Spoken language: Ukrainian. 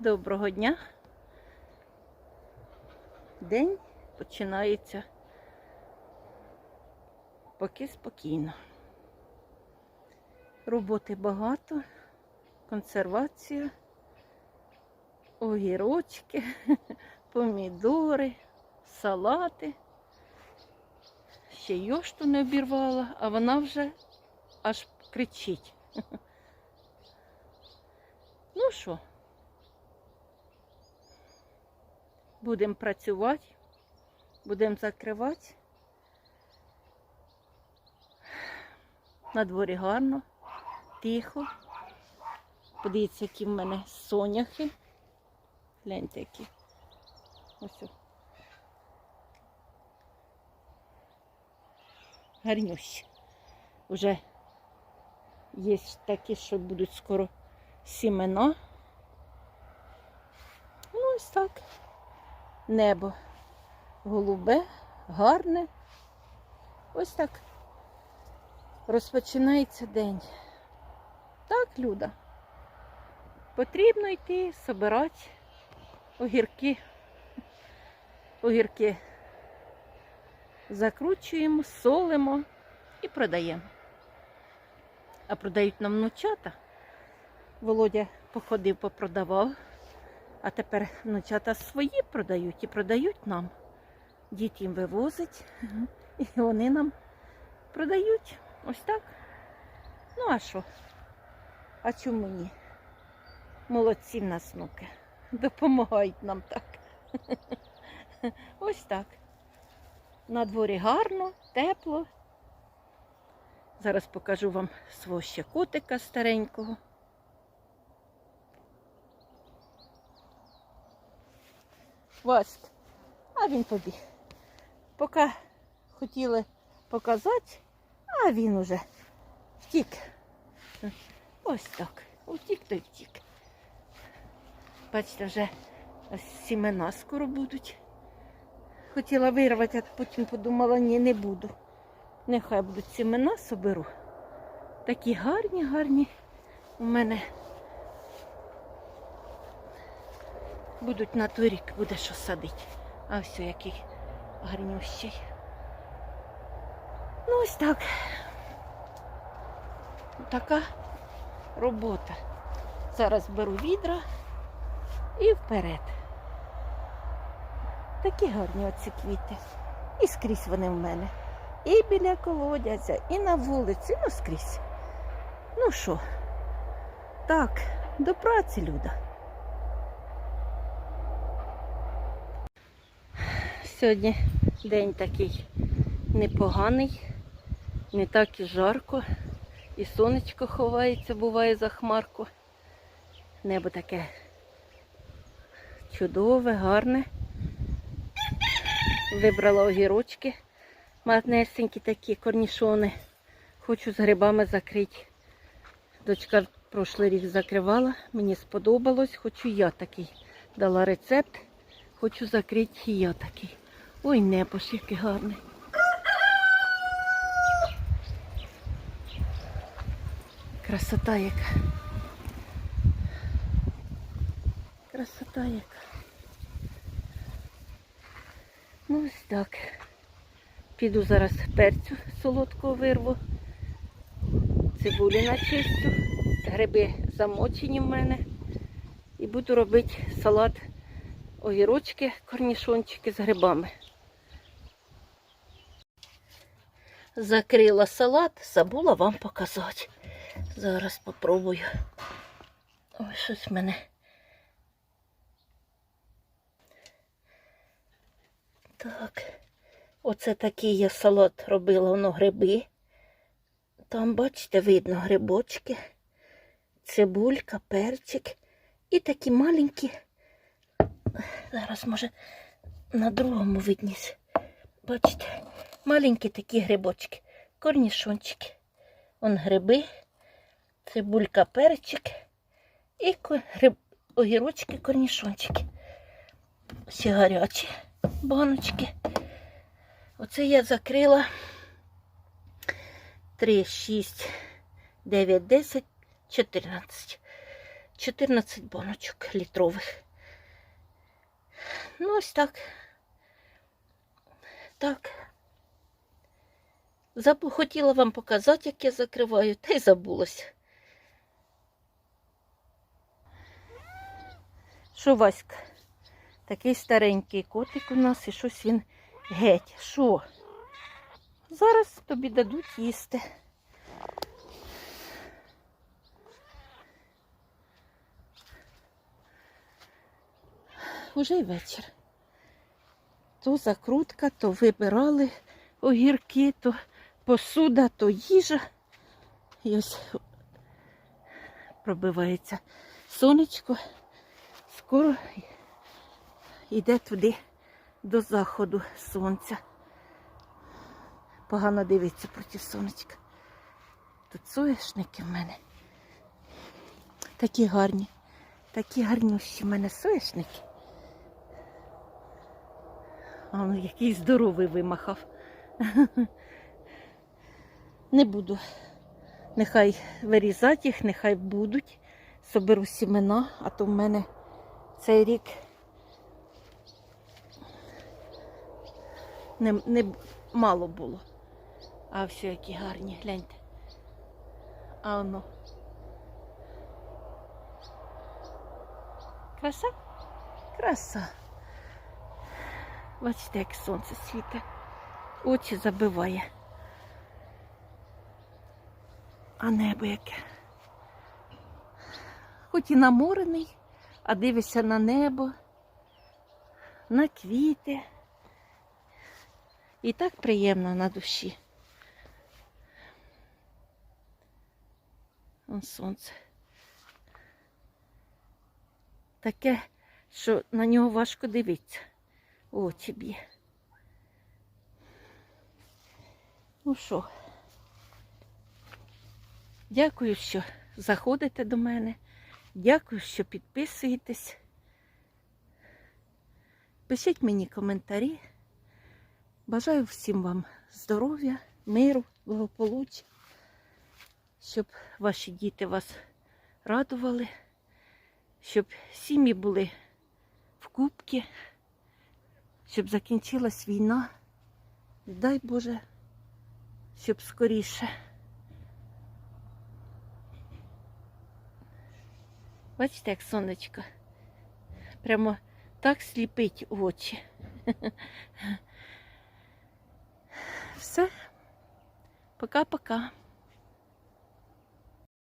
Доброго дня. День починається поки спокійно. Роботи багато, консервація, огірочки, помідори, салати. Ще йошту не обірвала, а вона вже аж кричить. Ну що, будемо працювати, будемо закривати. На дворі гарно, тихо. Подивіться, які в мене соняхи. Гляньте, які. Ось. о. Гарнющі. Уже є такі, що будуть скоро сімена. Ну, ось так. Небо голубе, гарне. Ось так розпочинається день. Так, Люда. Потрібно йти, собирати огірки. Огірки закручуємо, солимо і продаємо. А продають нам внучата. Володя походив, попродавав, а тепер внучата свої продають і продають нам. Дід їм вивозить, і вони нам продають. Ось так. Ну, а що? А чому ні? Молодці в нас внуки. Допомагають нам так. Ось так. На дворі гарно, тепло. Зараз покажу вам свого ще котика старенького. Васьк, а він побіг. Поки хотіли показати, а він уже втік. Ось так. Втік то й втік. Бачите, вже сімена скоро будуть. Хотіла вирвати, а потім подумала, ні, не буду. Нехай будуть сімена соберу. Такі гарні, гарні у мене будуть на той рік, буде що садити. А все, який гарнющий. Ну ось так. Така робота. Зараз беру відра і вперед. Такі гарні оці квіти. І скрізь вони в мене. І біля колодязя, і на вулиці, ну скрізь. Ну що, так, до праці, Люда. Сьогодні день такий непоганий, не так і жарко, і сонечко ховається, буває за хмарку. Небо таке чудове, гарне. Вибрала огірочки, матнесенькі такі корнішони. Хочу з грибами закрити. Дочка прошлий рік закривала, мені сподобалось, хочу я такий. Дала рецепт, хочу закрити і я такий. Ой, небо ж яке гарне. Красота яка. Красота яка. Ну ось так. Піду зараз перцю солодкого вирву. Цибулі начистю. Гриби замочені в мене. І буду робити салат огірочки, корнішончики з грибами. Закрила салат, забула вам показати. Зараз попробую. Ой, щось в мене. Так, оце такий я салат робила, воно гриби. Там, бачите, видно грибочки, цибулька, перчик і такі маленькі. Зараз, може, на другому видність. Бачите, маленькі такі грибочки, корнішончики. Вон гриби, цибулька, перчик і гриб... огірочки, корнішончики. Ще гарячі баночки. Оце я закрила 3, 6, 9, 10, 14. 14 баночок літрових. Ну, ось так. Так. Хотіла вам показати, як я закриваю, та й забулася. Що, Васька? Такий старенький котик у нас і щось він геть. Що? Зараз тобі дадуть їсти. Уже й вечір. То закрутка, то вибирали огірки, то посуда, то їжа. І ось пробивається сонечко. Скоро йде туди до заходу сонця. Погано дивиться проти сонечка. Тут соєшники в мене. Такі гарні, такі гарнющі в мене соєшники. А ну, який здоровий вимахав. Не буду. Нехай вирізати їх, нехай будуть. Соберу сімена, а то в мене цей рік не, не мало було. А все, які гарні, гляньте. А воно. Краса? Краса. Бачите, як сонце світить. Очі забиває. А небо яке. Хоч і наморений, а дивишся на небо, на квіти. І так приємно на душі. Вон сонце. Таке, що на нього важко дивитися. Очі б'є. Ну що, дякую, що заходите до мене. Дякую, що підписуєтесь. Пишіть мені коментарі. Бажаю всім вам здоров'я, миру, благополуччя, щоб ваші діти вас радували, щоб сім'ї були в кубці, щоб закінчилась війна. Дай Боже, щоб скоріше. Бачите, як сонечко. Прямо так сліпить очі. Все. Пока-пока.